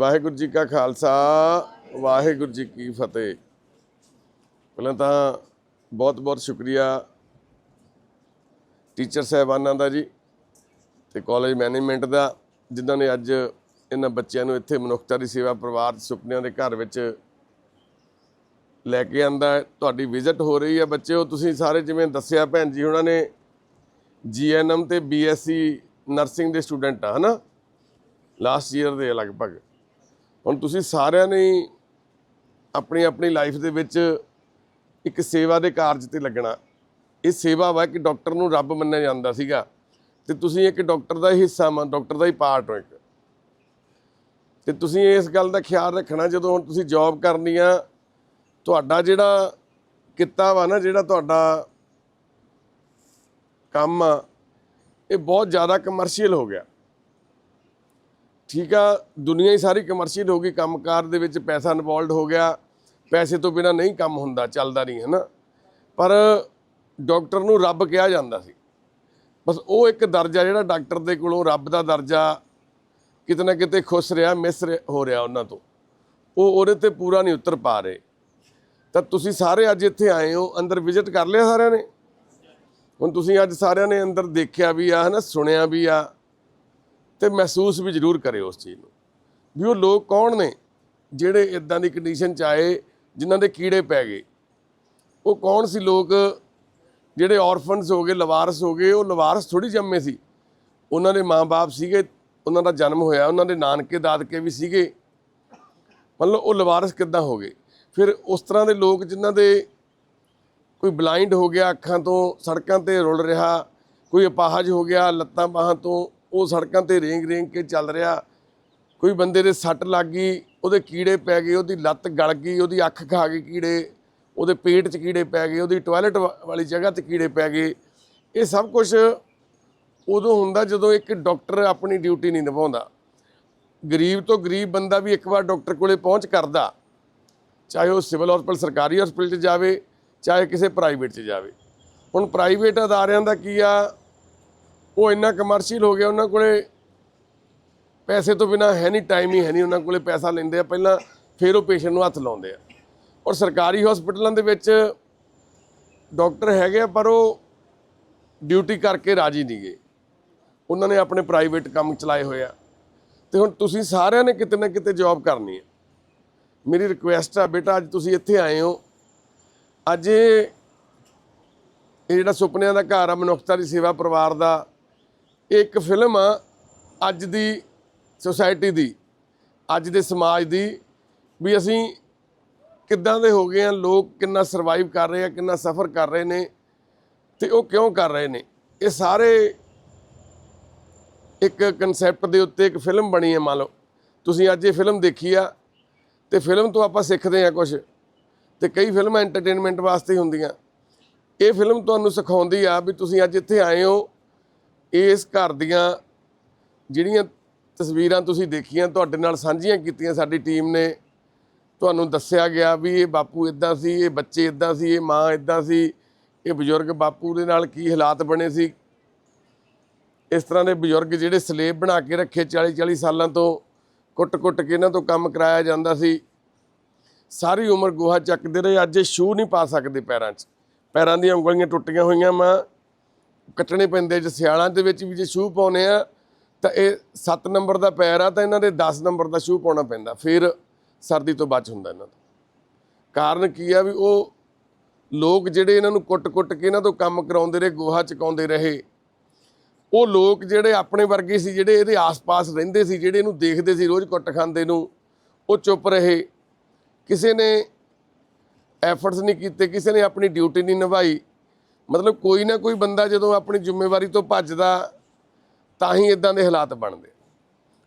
ਵਾਹਿਗੁਰੂ ਜੀ ਕਾ ਖਾਲਸਾ, ਵਾਹਿਗੁਰੂ ਜੀ ਕੀ ਫਤਿਹ। ਪਹਿਲਾਂ ਤਾਂ ਬਹੁਤ ਬਹੁਤ ਸ਼ੁਕਰੀਆ ਟੀਚਰ ਸਾਹਿਬਾਨਾਂ ਦਾ ਜੀ ਤੇ ਕਾਲਜ ਮੈਨੇਜਮੈਂਟ ਦਾ, ਜਿਨ੍ਹਾਂ ਨੇ ਅੱਜ ਇਹਨਾਂ ਬੱਚਿਆਂ ਨੂੰ ਇੱਥੇ ਮਨੁੱਖਤਾ ਦੀ ਸੇਵਾ ਪਰਿਵਾਰ ਸੁਪਨਿਆਂ ਦੇ ਘਰ ਵਿੱਚ ਲੈ ਕੇ ਆਂਦਾ ਤੁਹਾਡੀ ਵਿਜ਼ਿਟ ਹੋ ਰਹੀ ਹੈ ਬੱਚਿਓ, ਤੁਸੀਂ ਸਾਰੇ ਜਿਵੇਂ ਦੱਸਿਆ ਭੈਣ ਜੀ, ਉਹਨਾਂ ਨੇ ਜੀਐਨਐਮ ਤੇ ਬੀਐਸਸੀ ਨਰਸਿੰਗ ਦੇ ਸਟੂਡੈਂਟ ਆ, ਹਨਾ? ਲਾਸਟ ਈਅਰ ਦੇ ਲਗਭਗ। ਹੁਣ ਤੁਸੀਂ ਸਾਰਿਆਂ ਨੇ ਆਪਣੀ ਆਪਣੀ ਲਾਈਫ ਦੇ ਵਿੱਚ ਇੱਕ ਸੇਵਾ ਦੇ ਕਾਰਜ ਤੇ ਲੱਗਣਾ। ਇਹ ਸੇਵਾ ਵਾ ਕਿ ਡਾਕਟਰ ਨੂੰ ਰੱਬ ਮੰਨਿਆ ਜਾਂਦਾ ਸੀਗਾ ਤੇ ਤੁਸੀਂ ਇੱਕ ਡਾਕਟਰ ਦਾ ਹੀ ਹਿੱਸਾ ਮੰਨ ਡਾਕਟਰ ਦਾ ਹੀ ਪਾਰਟ ਹੋ ਇੱਕ। ਤੇ ਤੁਸੀਂ ਇਸ ਗੱਲ ਦਾ ਖਿਆਲ ਰੱਖਣਾ, ਜਦੋਂ ਹੁਣ ਤੁਸੀਂ ਜੌਬ ਕਰਨੀ ਆ, ਤੁਹਾਡਾ ਜਿਹੜਾ ਕਿੱਤਾ ਵਾ ਨਾ, ਜਿਹੜਾ ਤੁਹਾਡਾ ਕੰਮ ਆ, ਇਹ ਬਹੁਤ ਜ਼ਿਆਦਾ ਕਮਰਸ਼ੀਅਲ ਹੋ ਗਿਆ। ਠੀਕ ਆ, ਦੁਨੀਆ ਹੀ ਸਾਰੀ ਕਮਰਸ਼ੀਅਲ ਹੋ ਗਈ, ਕੰਮਕਾਰ ਦੇ ਵਿੱਚ ਪੈਸਾ ਇਨਵੋਲਡ ਹੋ ਗਿਆ, ਪੈਸੇ ਤੋਂ ਬਿਨਾ ਨਹੀਂ ਕੰਮ ਹੁੰਦਾ, ਚੱਲਦਾ ਨਹੀਂ ਹੈ ਨਾ ਪਰ ਡਾਕਟਰ ਨੂੰ ਰੱਬ ਕਿਹਾ ਜਾਂਦਾ ਸੀ। ਬਸ ਉਹ ਇੱਕ ਦਰਜਾ ਜਿਹੜਾ ਡਾਕਟਰ ਦੇ ਕੋਲੋਂ ਰੱਬ ਦਾ ਦਰਜਾ ਕਿਤੇ ਨਾ ਕਿਤੇ ਖੁਸ਼ ਰਿਹਾ, ਮਿਸ ਰਿਹਾ- ਹੋ ਰਿਹਾ ਉਹਨਾਂ ਤੋਂ। ਉਹ ਉਹਦੇ ਤੇ ਪੂਰਾ ਨਹੀਂ ਉਤਰ ਪਾ ਰਹੇ। ਤਾਂ ਤੁਸੀਂ ਸਾਰੇ ਅੱਜ ਇੱਥੇ ਆਏ ਹੋ, ਅੰਦਰ ਵਿਜ਼ਿਟ ਕਰ ਲਿਆ ਸਾਰਿਆਂ ਨੇ? ਹੁਣ ਤੁਸੀਂ ਅੱਜ ਸਾਰਿਆਂ ਨੇ ਅੰਦਰ ਦੇਖਿਆ ਵੀ ਆ, ਹਨਾ? ਸੁਣਿਆ ਵੀ ਆ। ਤੇ ਮਹਿਸੂਸ ਵੀ ਜ਼ਰੂਰ ਕਰੇ ਉਸ ਚੀਜ਼ ਨੂੰ। ਵੀ ਉਹ ਲੋਕ ਕੌਣ ਨੇ? ਜਿਹੜੇ ਇਦਾਂ ਦੀ ਕੰਡੀਸ਼ਨ ਚ ਆਏ, ਜਿਨ੍ਹਾਂ ਦੇ ਕੀੜੇ ਪੈ ਗਏ। ਉਹ ਕੌਣ ਸੀ ਲੋਕ? ਜਿਹੜੇ ਔਰਫਨਸ ਹੋ ਗਏ, ਲਵਾਰਸ ਹੋ ਗਏ, ਉਹ ਲਵਾਰਸ ਥੋੜੀ ਜੰਮੇ ਸੀ। ਉਹਨਾਂ ਦੇ ਮਾਪੇ ਸੀਗੇ, ਉਹਨਾਂ ਦਾ ਜਨਮ ਹੋਇਆ, ਉਹਨਾਂ ਦੇ ਨਾਨਕੇ ਦਾਦਕੇ ਵੀ ਸੀਗੇ। ਮਤਲਬ ਉਹ ਲਵਾਰਸ ਕਿੱਦਾਂ ਹੋ ਗਏ? ਫਿਰ ਉਸ ਤਰ੍ਹਾਂ ਦੇ ਲੋਕ ਜਿਨ੍ਹਾਂ ਦੇ ਕੋਈ ਬਲਾਈਂਡ ਹੋ ਗਿਆ ਅੱਖਾਂ ਤੋਂ, ਸੜਕਾਂ ਤੇ ਰੁਲ ਰਿਹਾ, ਕੋਈ ਅਪਾਹਜ ਹੋ ਗਿਆ, ਲੱਤਾਂ ਬਾਹਾਂ ਤੋਂ ਉਹ ਸੜਕਾਂ ਤੇ ਰੇਂਗ ਰੇਂਗ ਕੇ ਚੱਲ ਰਿਹਾ। ਕੋਈ ਬੰਦੇ ਦੇ ਸੱਟ ਲੱਗ ਗਈ, ਉਹਦੇ ਕੀੜੇ ਪੈ ਗਏ, ਉਹਦੀ ਲੱਤ ਗਲ ਗਈ, ਉਹਦੀ ਅੱਖ ਖਾ ਗਈ ਕੀੜੇ, ਉਹਦੇ ਪੇਟ 'ਚ ਕੀੜੇ ਪੈ ਗਏ, ਉਹਦੀ ਟਾਇਲਟ ਵਾਲੀ ਜਗ੍ਹਾ ਤੇ ਕੀੜੇ ਪੈ ਗਏ। ਇਹ ਸਭ ਕੁਝ ਉਦੋਂ ਹੁੰਦਾ ਜਦੋਂ ਇੱਕ ਡਾਕਟਰ ਆਪਣੀ ਡਿਊਟੀ ਨਹੀਂ ਨਿਭਾਉਂਦਾ। ਗਰੀਬ ਤੋਂ ਗਰੀਬ ਬੰਦਾ ਵੀ ਇੱਕ ਵਾਰ ਡਾਕਟਰ ਕੋਲੇ ਪਹੁੰਚ ਕਰਦਾ, ਚਾਹੇ ਉਹ ਸਿਵਲ ਹਸਪਤਾਲ, ਸਰਕਾਰੀ ਹਸਪਤਾਲ 'ਚ ਜਾਵੇ, ਚਾਹੇ ਕਿਸੇ ਪ੍ਰਾਈਵੇਟ 'ਚ ਜਾਵੇ। ਹੁਣ ਪ੍ਰਾਈਵੇਟ ਅਦਾਰਿਆਂ ਦਾ ਕੀ ਆ ਉਹ ਇੰਨਾ ਕਮਰਸ਼ੀਅਲ ਹੋ ਗਿਆ, ਉਹਨਾਂ ਕੋਲੇ ਪੈਸੇ ਤੋਂ ਬਿਨਾ ਹੈ ਨਹੀਂ ਟਾਈਮ ਹੀ ਹੈ ਨਹੀਂ, ਉਹਨਾਂ ਕੋਲੇ ਪੈਸਾ ਲੈਂਦੇ ਆ। ਪਹਿਲਾਂ ਫਿਰ ਉਹ ਪੇਸ਼ੈਂਟ ਨੂੰ ਹੱਥ ਲਾਉਂਦੇ ਆ। ਔਰ ਸਰਕਾਰੀ ਹਸਪਤਾਲਾਂ ਦੇ ਵਿੱਚ ਡਾਕਟਰ ਹੈਗੇ ਆ, ਪਰ ਉਹ ਡਿਊਟੀ ਕਰਕੇ ਰਾਜੀ ਨਹੀਂ ਗਏ। ਉਹਨਾਂ ਨੇ ਆਪਣੇ ਪ੍ਰਾਈਵੇਟ ਕੰਮ ਚਲਾਏ ਹੋਏ ਆ। ਤੇ ਹੁਣ ਤੁਸੀਂ ਸਾਰਿਆਂ ਨੇ ਕਿਤੇ ਨਾ ਕਿਤੇ ਜੌਬ ਕਰਨੀ ਹੈ ਮੇਰੀ ਰਿਕੁਐਸਟ ਆ, ਬੇਟਾ, ਅੱਜ ਤੁਸੀਂ ਇੱਥੇ ਆਏ ਹੋ। ਅੱਜ ਇਹ ਜਿਹੜਾ ਸੁਪਨਿਆਂ ਦਾ ਘਰ ਆ, ਮਨੁੱਖਤਾ ਦੀ ਸੇਵਾ ਪਰਿਵਾਰ ਦਾ ਇੱਕ ਫਿਲਮ ਆ ਅੱਜ ਦੀ ਸੋਸਾਇਟੀ ਦੀ, ਅੱਜ ਦੇ ਸਮਾਜ ਦੀ, ਵੀ ਅਸੀਂ ਕਿੱਦਾਂ ਦੇ ਹੋ ਗਏ ਆ, ਲੋਕ ਕਿੰਨਾ ਸਰਵਾਈਵ ਕਰ ਰਹੇ ਆ, ਕਿੰਨਾ ਸਫਰ ਕਰ ਰਹੇ ਨੇ ਤੇ ਉਹ ਕਿਉਂ ਕਰ ਰਹੇ ਨੇ? ਇਹ ਸਾਰੇ ਇੱਕ ਕਨਸੈਪਟ ਦੇ ਉੱਤੇ ਇੱਕ ਫਿਲਮ ਬਣੀ ਹੈ ਮੰਨ ਲਓ। ਤੁਸੀਂ ਅੱਜ ਇਹ ਫਿਲਮ ਦੇਖੀ ਆ ਤੇ ਫਿਲਮ ਤੋਂ ਆਪਾਂ ਸਿੱਖਦੇ ਆ ਕੁਝ ਤੇ ਕਈ ਫਿਲਮਾਂ ਐਂਟਰਟੇਨਮੈਂਟ ਵਾਸਤੇ ਹੁੰਦੀਆਂ। ਇਹ ਫਿਲਮ ਤੁਹਾਨੂੰ ਸਿਖਾਉਂਦੀ ਆ ਵੀ ਤੁਸੀਂ ਅੱਜ ਇੱਥੇ ਆਏ ਹੋ ਇਸ ਘਰ ਦੀਆਂ ਜਿਹੜੀਆਂ ਤਸਵੀਰਾਂ ਤੁਸੀਂ ਦੇਖੀਆਂ, ਤੁਹਾਡੇ ਨਾਲ ਸਾਂਝੀਆਂ ਕੀਤੀਆਂ ਸਾਡੀ ਟੀਮ ਨੇ। ਤੁਹਾਨੂੰ ਦੱਸਿਆ ਗਿਆ ਵੀ ਇਹ ਬਾਪੂ ਇਦਾਂ ਸੀ, ਇਹ ਬੱਚੇ ਇਦਾਂ ਸੀ, ਇਹ ਮਾਂ ਇਦਾਂ ਸੀ, ਇਹ ਬਜ਼ੁਰਗ ਬਾਪੂ ਦੇ ਨਾਲ ਕੀ ਹਾਲਾਤ ਬਣੇ ਸੀ। ਇਸ ਤਰ੍ਹਾਂ ਦੇ ਬਜ਼ੁਰਗ ਜਿਹੜੇ ਸਲੇਬ ਬਣਾ ਕੇ ਰੱਖੇ 40 40 ਸਾਲਾਂ ਤੋਂ ਕੁੱਟ-ਕੁੱਟ ਕੇ ਇਹਨਾਂ ਤੋਂ ਕੰਮ ਕਰਾਇਆ ਜਾਂਦਾ ਸੀ। ਸਾਰੀ ਉਮਰ ਗੋਹਾ ਚੱਕਦੇ ਰਹੇ, ਅੱਜ ਇਹ ਸ਼ੂ ਨਹੀਂ ਪਾ ਸਕਦੇ ਪੈਰਾਂ 'ਚ। ਪੈਰਾਂ ਦੀਆਂ ਉਂਗਲੀਆਂ ਟੁੱਟੀਆਂ ਹੋਈਆਂ ਮਾਂ ਕੱਟਣੇ ਪੈਂਦੇ ਜੇ ਸਿਆਲਾਂ ਦੇ ਵਿੱਚ ਵੀ ਜੇ ਸ਼ੂ ਪਾਉਨੇ ਆ, ਤਾਂ ਇਹ 7 ਨੰਬਰ ਦਾ ਪੈਰ ਆ, ਤਾਂ ਇਹਨਾਂ ਦੇ 10 ਨੰਬਰ ਦਾ ਸ਼ੂ ਪਾਉਣਾ ਪੈਂਦਾ, ਫਿਰ ਸਰਦੀ ਤੋਂ ਬਚ ਹੁੰਦਾ ਇਹਨਾਂ ਦਾ। ਕਾਰਨ ਕੀ ਆ ਵੀ ਉਹ ਲੋਕ ਜਿਹੜੇ ਇਹਨਾਂ ਨੂੰ ਕੁੱਟ-ਕੁੱਟ ਕੇ ਇਹਨਾਂ ਤੋਂ ਕੰਮ ਕਰਾਉਂਦੇ ਰਹੇ, ਗੋਹਾ ਚਕਾਉਂਦੇ ਰਹੇ, ਉਹ ਲੋਕ ਜਿਹੜੇ ਆਪਣੇ ਵਰਗੇ ਸੀ, ਜਿਹੜੇ ਇਹਦੇ ਆਸ-ਪਾਸ ਰਹਿੰਦੇ ਸੀ, ਜਿਹੜੇ ਇਹਨੂੰ ਦੇਖਦੇ ਸੀ, ਰੋਜ਼ ਕੁੱਟ ਖਾਂਦੇ ਨੂੰ, ਉਹ ਚੁੱਪ ਰਹੇ। ਕਿਸੇ ਨੇ ਐਫਰਟਸ ਨਹੀਂ ਕੀਤੇ, ਕਿਸੇ ਨੇ ਆਪਣੀ ਡਿਊਟੀ ਨਹੀਂ ਨਿਭਾਈ ਮਤਲਬ ਕੋਈ ਨਾ ਕੋਈ ਬੰਦਾ ਜਦੋਂ ਆਪਣੀ ਜ਼ਿੰਮੇਵਾਰੀ ਤੋਂ ਭੱਜਦਾ, ਤਾਂ ਹੀ ਇਦਾਂ ਦੇ ਹਾਲਾਤ ਬਣਦੇ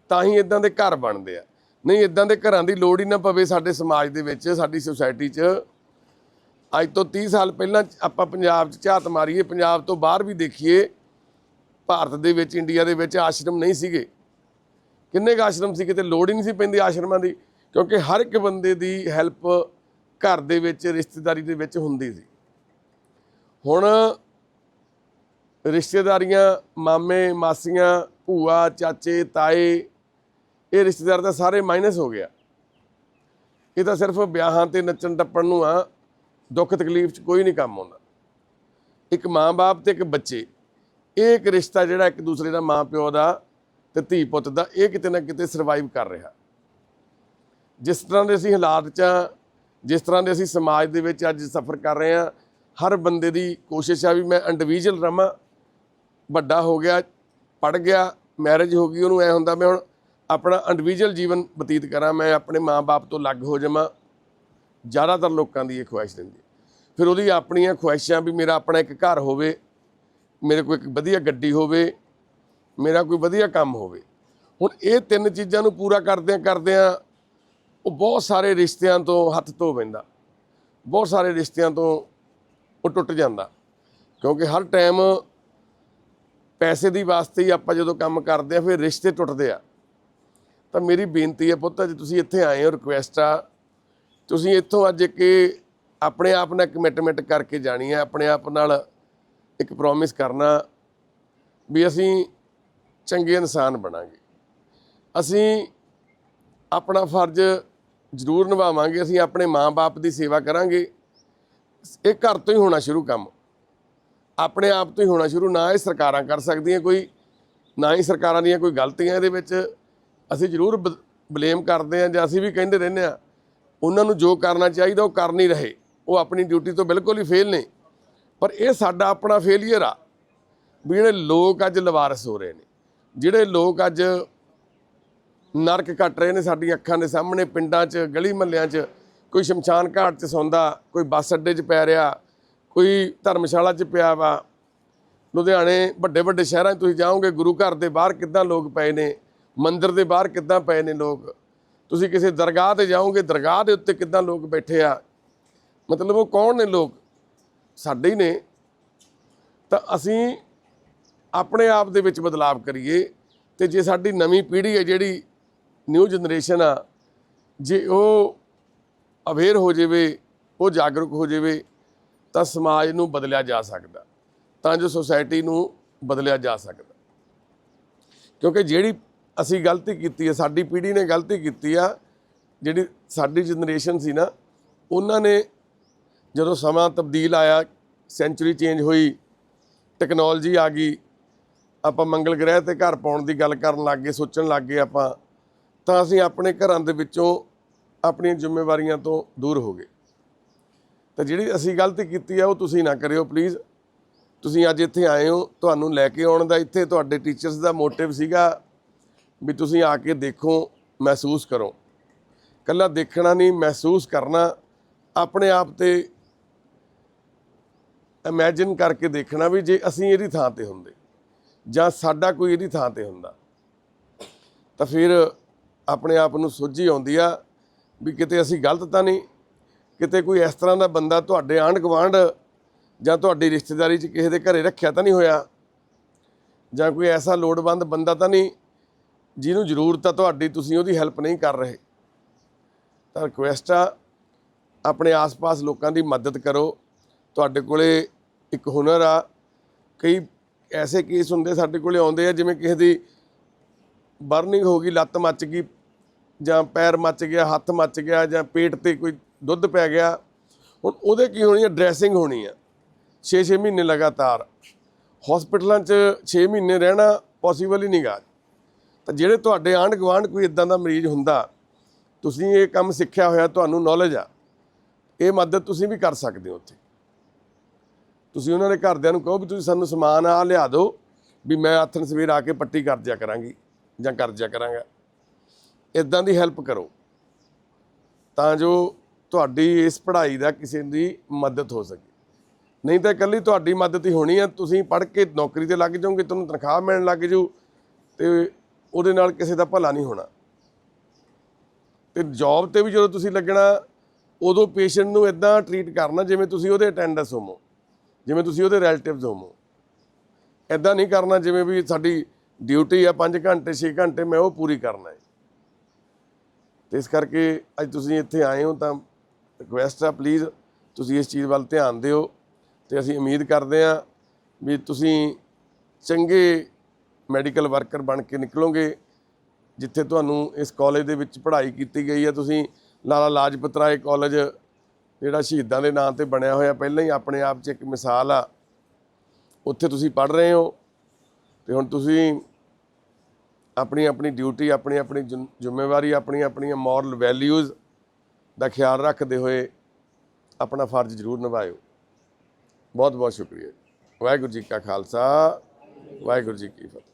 ਤਾਂ ਹੀ ਇਦਾਂ ਦੇ ਘਰ ਬਣਦੇ ਆ। ਨਹੀਂ ਇਦਾਂ ਦੇ ਘਰਾਂ ਦੀ ਲੋੜ ਹੀ ਨਾ ਪਵੇ ਸਾਡੇ ਸਮਾਜ ਦੇ ਵਿੱਚ, ਸਾਡੀ ਸੋਸਾਇਟੀ 'ਚ। ਅੱਜ ਤੋਂ 30 ਸਾਲ ਪਹਿਲਾਂ ਆਪਾਂ ਪੰਜਾਬ 'ਚ ਝਾਤ ਮਾਰੀਏ, ਪੰਜਾਬ ਤੋਂ ਬਾਹਰ ਵੀ ਦੇਖੀਏ, ਭਾਰਤ ਦੇ ਵਿੱਚ, ਇੰਡੀਆ ਦੇ ਵਿੱਚ ਆਸ਼ਰਮ ਨਹੀਂ ਸੀਗੇ। ਕਿੰਨੇ ਕੁ ਆਸ਼ਰਮ ਸੀ, ਕਿਤੇ ਲੋੜ ਹੀ ਨਹੀਂ ਸੀ ਪੈਂਦੀ ਆਸ਼ਰਮਾਂ ਦੀ, ਕਿਉਂਕਿ ਹਰ ਇੱਕ ਬੰਦੇ ਦੀ ਹੈਲਪ ਘਰ ਦੇ ਵਿੱਚ, ਰਿਸ਼ਤੇਦਾਰੀ ਦੇ ਵਿੱਚ ਹੁੰਦੀ ਸੀ। ਹੁਣ ਰਿਸ਼ਤੇਦਾਰੀਆਂ, ਮਾਮੇ, ਮਾਸੀਆਂ, ਭੂਆ, ਚਾਚੇ, ਤਾਏ, ਇਹ ਰਿਸ਼ਤੇਦਾਰ ਤਾਂ ਸਾਰੇ ਮਾਈਨਸ ਹੋ ਗਿਆ ਇਹ ਤਾਂ ਸਿਰਫ ਵਿਆਹਾਂ ਤੇ ਨੱਚਣ ਟੱਪਣ ਨੂੰ ਆ, ਦੁੱਖ ਤਕਲੀਫ 'ਚ ਕੋਈ ਨਹੀਂ ਕੰਮ ਆਉਂਦਾ। ਇੱਕ ਮਾਂ-ਬਾਪ ਤੇ ਇੱਕ ਬੱਚੇ, ਇਹ ਇੱਕ ਰਿਸ਼ਤਾ ਜਿਹੜਾ ਇੱਕ ਦੂਸਰੇ ਦਾ ਮਾਂ-ਪਿਓ ਦਾ ਤੇ ਧੀ ਪੁੱਤ ਦਾ, ਇਹ ਕਿਤੇ ਨਾ ਕਿਤੇ ਸਰਵਾਈਵ ਕਰ ਰਿਹਾ। ਜਿਸ ਤਰ੍ਹਾਂ ਦੇ ਅਸੀਂ ਹਾਲਾਤ 'ਚ ਆ, ਜਿਸ ਤਰ੍ਹਾਂ ਦੇ ਅਸੀਂ ਸਮਾਜ ਦੇ ਵਿੱਚ ਅੱਜ ਸਫ਼ਰ ਕਰ ਰਹੇ ਹਾਂ ਹਰ ਬੰਦੇ ਦੀ ਕੋਸ਼ਿਸ਼ ਆ ਵੀ ਮੈਂ ਇੰਡੀਵਿਜੂਅਲ ਰਵਾਂ, ਵੱਡਾ ਹੋ ਗਿਆ ਪੜ ਗਿਆ ਮੈਰਿਜ ਹੋ ਗਈ, ਉਹਨੂੰ ਐ ਹੁੰਦਾ ਮੈਂ ਹੁਣ ਆਪਣਾ ਇੰਡੀਵਿਜੂਅਲ ਜੀਵਨ ਬਤੀਤ ਕਰਾਂ, ਮੈਂ ਆਪਣੇ ਮਾਂ-ਬਾਪ ਤੋਂ ਅਲੱਗ ਹੋ ਜਾਵਾਂ, ਜ਼ਿਆਦਾਤਰ ਲੋਕਾਂ ਦੀ ਇਹ ਖੁਆਇਸ਼ ਰਹਿੰਦੀ ਫਿਰ ਉਹਦੀ ਆਪਣੀਆਂ ਖੁਆਇਸ਼ਾਂ ਵੀ ਮੇਰਾ ਆਪਣਾ ਇੱਕ ਘਰ ਹੋਵੇ, ਮੇਰੇ ਕੋਲ ਇੱਕ ਵਧੀਆ ਗੱਡੀ ਹੋਵੇ, ਮੇਰਾ ਕੋਈ ਵਧੀਆ ਕੰਮ ਹੋਵੇ। ਹੁਣ ਇਹ ਤਿੰਨ ਚੀਜ਼ਾਂ ਨੂੰ ਪੂਰਾ ਕਰਦਿਆਂ ਕਰਦਿਆਂ ਉਹ ਬਹੁਤ ਸਾਰੇ ਰਿਸ਼ਤਿਆਂ ਤੋਂ ਹੱਥ ਧੋ ਪੈਂਦਾ। ਬਹੁਤ ਸਾਰੇ ਰਿਸ਼ਤਿਆਂ ਤੋਂ ਉਹ ਟੁੱਟ ਜਾਂਦਾ। ਕਿਉਂਕਿ ਹਰ ਟਾਈਮ ਪੈਸੇ ਦੀ ਵਾਸਤੇ ਹੀ ਆਪਾਂ ਜਦੋਂ ਕੰਮ ਕਰਦੇ ਆ, ਫਿਰ ਰਿਸ਼ਤੇ ਟੁੱਟਦੇ ਆ। ਤਾਂ ਮੇਰੀ ਬੇਨਤੀ ਹੈ ਪੁੱਤ, ਜੇ ਤੁਸੀਂ ਇੱਥੇ ਆਏ ਹੋ ਰਿਕੁਐਸਟ ਆ, ਤੁਸੀਂ ਇੱਥੋਂ ਅੱਜ ਕਿ ਆਪਣੇ ਆਪ ਨਾਲ ਕਮਿਟਮੈਂਟ ਕਰਕੇ ਜਾਣੀ ਹੈ, ਆਪਣੇ ਆਪ ਨਾਲ ਇੱਕ ਪ੍ਰੋਮਿਸ ਕਰਨਾ ਵੀ ਅਸੀਂ ਚੰਗੇ ਇਨਸਾਨ ਬਣਾਂਗੇ। ਅਸੀਂ ਆਪਣਾ ਫਰਜ਼ ਜ਼ਰੂਰ ਨਿਭਾਵਾਂਗੇ, ਅਸੀਂ ਆਪਣੇ ਮਾਂ-ਬਾਪ ਦੀ ਸੇਵਾ ਕਰਾਂਗੇ। ਇਹ ਘਰ ਤੋਂ ਹੀ ਹੋਣਾ ਸ਼ੁਰੂ ਕੰਮ। ਆਪਣੇ ਆਪ ਤੋਂ ਹੀ ਹੋਣਾ ਸ਼ੁਰੂ, ਨਾ ਇਹ ਸਰਕਾਰਾਂ ਕਰ ਸਕਦੀਆਂ ਕੋਈ, ਨਾ ਹੀ ਸਰਕਾਰਾਂ ਦੀਆਂ ਕੋਈ ਗਲਤੀਆਂ ਇਹਦੇ ਵਿੱਚ। ਅਸੀਂ ਜ਼ਰੂਰ ਬਲੇਮ ਕਰਦੇ ਹਾਂ ਜਾਂ ਅਸੀਂ ਵੀ ਕਹਿੰਦੇ ਰਹਿੰਦੇ ਆ ਉਹਨਾਂ ਨੂੰ ਜੋ ਕਰਨਾ ਚਾਹੀਦਾ ਉਹ ਕਰ ਨਹੀਂ ਰਹੇ। ਉਹ ਆਪਣੀ ਡਿਊਟੀ ਤੋਂ ਬਿਲਕੁਲ ਹੀ ਫੇਲ ਨੇ। ਪਰ ਇਹ ਸਾਡਾ ਆਪਣਾ ਫੇਲੀਅਰ ਆ ਵੀ ਜਿਹੜੇ ਲੋਕ ਅੱਜ ਲਵਾਰਸ ਹੋ ਰਹੇ ਨੇ। ਜਿਹੜੇ ਲੋਕ ਅੱਜ ਨਰਕ ਕੱਟ ਰਹੇ ਨੇ, ਸਾਡੀਆਂ ਅੱਖਾਂ ਦੇ ਸਾਹਮਣੇ, ਪਿੰਡਾਂ 'ਚ, ਗਲੀ ਮਹੱਲਿਆਂ 'ਚ ਕੋਈ ਸ਼ਮਸ਼ਾਨ ਘਾਟ 'ਚ ਸੌਂਦਾ, ਕੋਈ ਬੱਸ ਅੱਡੇ 'ਚ ਪੈ ਰਿਹਾ, ਕੋਈ ਧਰਮਸ਼ਾਲਾ 'ਚ ਪਿਆ ਵਾ। ਲੁਧਿਆਣੇ ਵੱਡੇ ਵੱਡੇ ਸ਼ਹਿਰਾਂ 'ਚ ਤੁਸੀਂ ਜਾਓਗੇ, ਗੁਰੂ ਘਰ ਦੇ ਬਾਹਰ ਕਿੱਦਾਂ ਲੋਕ ਪਏ ਨੇ, ਮੰਦਿਰ ਦੇ ਬਾਹਰ ਕਿੱਦਾਂ ਪਏ ਨੇ ਲੋਕ? ਤੁਸੀਂ ਕਿਸੇ ਦਰਗਾਹ ਤੇ ਜਾਓਗੇ, ਦਰਗਾਹ ਦੇ ਉੱਤੇ ਕਿੱਦਾਂ ਲੋਕ ਬੈਠੇ ਆ? ਮਤਲਬ ਉਹ ਕੌਣ ਨੇ ਲੋਕ? ਸਾਡੇ ਹੀ ਨੇ। ਤਾਂ ਅਸੀਂ ਆਪਣੇ ਆਪ ਦੇ ਵਿੱਚ ਬਦਲਾਵ ਕਰੀਏ ਤੇ ਜੇ ਸਾਡੀ ਨਵੀਂ ਪੀੜ੍ਹੀ ਹੈ ਜਿਹੜੀ ਨਿਊ ਜਨਰੇਸ਼ਨ ਆ, ਜੇ ਉਹ ਅਵੇਅਰ ਹੋ ਜਾਵੇ, ਉਹ ਜਾਗਰੂਕ ਹੋ ਜਾਵੇ, ਤਾਂ ਸਮਾਜ ਨੂੰ ਬਦਲਿਆ ਜਾ ਸਕਦਾ। ਤਾਂ ਜੋ ਸੋਸਾਇਟੀ ਨੂੰ ਬਦਲਿਆ ਜਾ ਸਕਦਾ। ਕਿਉਂਕਿ ਜਿਹੜੀ ਅਸੀਂ ਗਲਤੀ ਕੀਤੀ ਹੈ, ਸਾਡੀ ਪੀੜ੍ਹੀ ਨੇ ਗਲਤੀ ਕੀਤੀ ਆ, ਜਿਹੜੀ ਸਾਡੀ ਜਨਰੇਸ਼ਨ ਸੀ ਨਾ, ਉਹਨਾਂ ਨੇ ਜਦੋਂ ਸਮਾਂ ਤਬਦੀਲ ਆਇਆ ਸੈਂਚਰੀ ਚੇਂਜ ਹੋਈ ਟੈਕਨੋਲੋਜੀ ਆ ਗਈ, ਆਪਾਂ ਮੰਗਲ ਗ੍ਰਹਿ ਤੇ ਘਰ ਪਾਉਣ ਦੀ ਗੱਲ ਕਰਨ ਲੱਗ ਗਏ, ਸੋਚਣ ਲੱਗ ਗਏ ਆਪਾਂ, ਤਾਂ ਅਸੀਂ ਆਪਣੇ ਘਰਾਂ ਦੇ ਵਿੱਚੋਂ ਆਪਣੀਆਂ ਜ਼ਿੰਮੇਵਾਰੀਆਂ ਤੋਂ ਦੂਰ ਹੋ ਗਏ। ਤਾਂ ਜਿਹੜੀ ਅਸੀਂ ਗਲਤੀ ਕੀਤੀ ਆ, ਉਹ ਤੁਸੀਂ ਨਾ ਕਰਿਓ ਪਲੀਜ਼ ਤੁਸੀਂ ਅੱਜ ਇੱਥੇ ਆਏ ਹੋ, ਤੁਹਾਨੂੰ ਲੈ ਕੇ ਆਉਣ ਦਾ ਇੱਥੇ ਤੁਹਾਡੇ ਟੀਚਰਸ ਦਾ ਮੋਟਿਵ ਸੀਗਾ ਵੀ ਤੁਸੀਂ ਆ ਕੇ ਦੇਖੋ, ਮਹਿਸੂਸ ਕਰੋ। ਕੱਲਾ ਦੇਖਣਾ ਨਹੀਂ, ਮਹਿਸੂਸ ਕਰਨਾ, ਆਪਣੇ ਆਪ ਤੇ ਇਮੇਜਿਨ ਕਰਕੇ ਦੇਖਣਾ ਵੀ ਜੇ ਅਸੀਂ ਇਹਦੀ ਥਾਂ ਤੇ ਹੁੰਦੇ, ਜਾਂ ਸਾਡਾ ਕੋਈ ਇਹਦੀ ਥਾਂ ਤੇ ਹੁੰਦਾ, ਤਾਂ ਫਿਰ ਆਪਣੇ ਆਪ ਨੂੰ ਸੋਝੀ ਆਉਂਦੀ ਆ ਵੀ ਕਿਤੇ ਅਸੀਂ ਗਲਤ ਤਾਂ ਨਹੀਂ, ਕਿਤੇ ਕੋਈ ਇਸ ਤਰ੍ਹਾਂ ਦਾ ਬੰਦਾ ਤੁਹਾਡੇ ਆਂਢ ਗੁਆਂਢ ਜਾਂ ਤੁਹਾਡੀ ਰਿਸ਼ਤੇਦਾਰੀ 'ਚ ਕਿਸੇ ਦੇ ਘਰੇ ਰੱਖਿਆ ਤਾਂ ਨਹੀਂ ਹੋਇਆ? ਜਾਂ ਕੋਈ ਐਸਾ ਲੋੜਵੰਦ ਬੰਦਾ ਤਾਂ ਨਹੀਂ ਜਿਹਨੂੰ ਜ਼ਰੂਰਤ ਆ ਤੁਹਾਡੀ, ਤੁਸੀਂ ਉਹਦੀ ਹੈਲਪ ਨਹੀਂ ਕਰ ਰਹੇ? ਤਾਂ ਰਿਕੁਐਸਟ ਆ, ਆਪਣੇ ਆਸ-ਪਾਸ ਲੋਕਾਂ ਦੀ ਮਦਦ ਕਰੋ। ਤੁਹਾਡੇ ਕੋਲੇ ਇੱਕ ਹੁਨਰ ਆ, ਕਈ ਐਸੇ ਕੇਸ ਹੁੰਦੇ ਸਾਡੇ ਕੋਲੇ ਆਉਂਦੇ ਆ, ਜਿਵੇਂ ਕਿਸੇ ਦੀ ਬਰਨਿੰਗ ਹੋ ਗਈ, ਲੱਤ ਮੱਚ ਗਈ ਜਾਂ ਪੈਰ ਮੱਚ ਗਿਆ, ਹੱਥ ਮੱਚ ਗਿਆ ਜਾਂ ਪੇਟ ਤੇ ਕੋਈ ਦੁੱਧ ਪੈ ਗਿਆ, ਹੁਣ ਉਹਦੇ ਕੀ ਹੋਣੀ ਹੈ ਡਰੈਸਿੰਗ ਹੋਣੀ ਆ। 6-6 ਮਹੀਨੇ ਲਗਾਤਾਰ। ਹਸਪੀਟਲਾਂ 'ਚ 6 ਮਹੀਨੇ ਰਹਿਣਾ ਪੋਸੀਬਲ ਹੀ ਨਹੀਂਗਾ ਤਾਂ ਜਿਹੜੇ ਤੁਹਾਡੇ ਆਂਢ ਗੁਆਂਢ ਕੋਈ ਇਦਾਂ ਦਾ ਮਰੀਜ਼ ਹੁੰਦਾ, ਤੁਸੀਂ ਇਹ ਕੰਮ ਸਿੱਖਿਆ ਹੋਇਆ, ਤੁਹਾਨੂੰ ਨੌਲੇਜ ਆ। ਇਹ ਮਦਦ ਤੁਸੀਂ ਵੀ ਕਰ ਸਕਦੇ ਹੋ ਉੱਥੇ। ਤੁਸੀਂ ਉਹਨਾਂ ਦੇ ਘਰਦਿਆਂ ਨੂੰ ਕਹੋ ਵੀ ਤੁਸੀਂ ਸਾਨੂੰ ਸਮਾਨ ਆ ਲਿਆ ਦਿਓ, ਵੀ ਮੈਂ ਆਥਣ ਸਵੇਰ ਆ ਕੇ ਪੱਟੀ ਕਰ ਜਿਆ ਕਰਾਂਗੀ ਜਾਂ ਕਰ ਜਿਆ ਕਰਾਂਗਾ। ਇਦਾਂ ਦੀ ਹੈਲਪ ਕਰੋ। ਤਾਂ ਜੋ ਤੁਹਾਡੀ ਇਸ ਪੜ੍ਹਾਈ ਦਾ ਕਿਸੇ ਦੀ ਮਦਦ ਹੋ ਸਕੇ। ਨਹੀਂ ਤਾਂ ਇਕੱਲੀ ਤੁਹਾਡੀ ਮਦਦ ਹੀ ਹੋਣੀ ਆ, ਤੁਸੀਂ ਪੜ੍ਹ ਕੇ ਨੌਕਰੀ ਤੇ ਲੱਗ ਜਾਓਗੇ, ਤੁਹਾਨੂੰ ਤਨਖਾਹ ਮਿਲਣ ਲੱਗ ਜੂ ਤੇ ਉਹਦੇ ਨਾਲ ਕਿਸੇ ਦਾ ਭਲਾ ਨਹੀਂ ਹੋਣਾ। ਤੇ ਜੌਬ ਤੇ ਵੀ ਜਦੋਂ ਤੁਸੀਂ ਲੱਗਣਾ, ਉਦੋਂ ਪੇਸ਼ੈਂਟ ਨੂੰ ਇਦਾਂ ਟਰੀਟ ਕਰਨਾ ਜਿਵੇਂ ਤੁਸੀਂ ਉਹਦੇ ਅਟੈਂਡੈਂਸ ਹੋਵੋ, ਜਿਵੇਂ ਤੁਸੀਂ ਉਹਦੇ ਰਿਲੇਟਿਵਸ ਹੋਵੋ। ਇਦਾਂ ਨਹੀਂ ਕਰਨਾ ਜਿਵੇਂ ਵੀ ਸਾਡੀ ਡਿਊਟੀ ਆ 5 ਘੰਟੇ 6 ਘੰਟੇ ਮੈਂ ਉਹ ਪੂਰੀ ਕਰਨਾ ਹੈ ਤੇ ਇਸ ਕਰਕੇ ਅੱਜ ਤੁਸੀਂ ਇੱਥੇ ਆਏ ਹੋ ਤਾਂ ਰਿਕੁਐਸਟ ਆ ਪਲੀਜ਼ ਤੁਸੀਂ ਇਸ ਚੀਜ਼ ਵੱਲ ਧਿਆਨ ਦਿਓ ਤੇ ਅਸੀਂ ਉਮੀਦ ਕਰਦੇ ਹਾਂ ਵੀ ਤੁਸੀਂ ਚੰਗੇ ਮੈਡੀਕਲ ਵਰਕਰ ਬਣ ਕੇ ਨਿਕਲੋਗੇ, ਜਿੱਥੇ ਤੁਹਾਨੂੰ ਇਸ ਕਾਲਜ ਦੇ ਵਿੱਚ ਪੜ੍ਹਾਈ ਕੀਤੀ ਗਈ ਹੈ। ਤੁਸੀਂ ਲਾਲਾ ਲਾਜਪਤ ਰਾਏ ਕਾਲਜ ਜਿਹੜਾ ਸ਼ਹੀਦਾਂ ਦੇ ਨਾਂ ਤੇ ਬਣਿਆ ਹੋਇਆ, ਪਹਿਲਾਂ ਹੀ ਆਪਣੇ ਆਪ 'ਚ ਇੱਕ ਮਿਸਾਲ ਆ। ਉੱਥੇ ਤੁਸੀਂ ਪੜ੍ਹ ਰਹੇ ਹੋ ਤੇ ਹੁਣ ਤੁਸੀਂ ਆਪਣੀ ਆਪਣੀ ਡਿਊਟੀ ਆਪਣੀ ਆਪਣੀ ਜ਼ਿੰ- ਜ਼ਿੰਮੇਵਾਰੀ, ਆਪਣੀ ਆਪਣੀਆਂ ਮੋਰਲ ਵੈਲਿਊਜ਼ ਦਾ ਖਿਆਲ ਰੱਖਦੇ ਹੋਏ ਆਪਣਾ ਫਰਜ਼ ਜ਼ਰੂਰ ਨਿਭਾਇਓ। ਬਹੁਤ ਬਹੁਤ ਸ਼ੁਕਰੀਆ। ਵਾਹਿਗੁਰੂ ਜੀ ਕਾ ਖਾਲਸਾ, ਵਾਹਿਗੁਰੂ ਜੀ ਕੀ ਫਤਿਹ।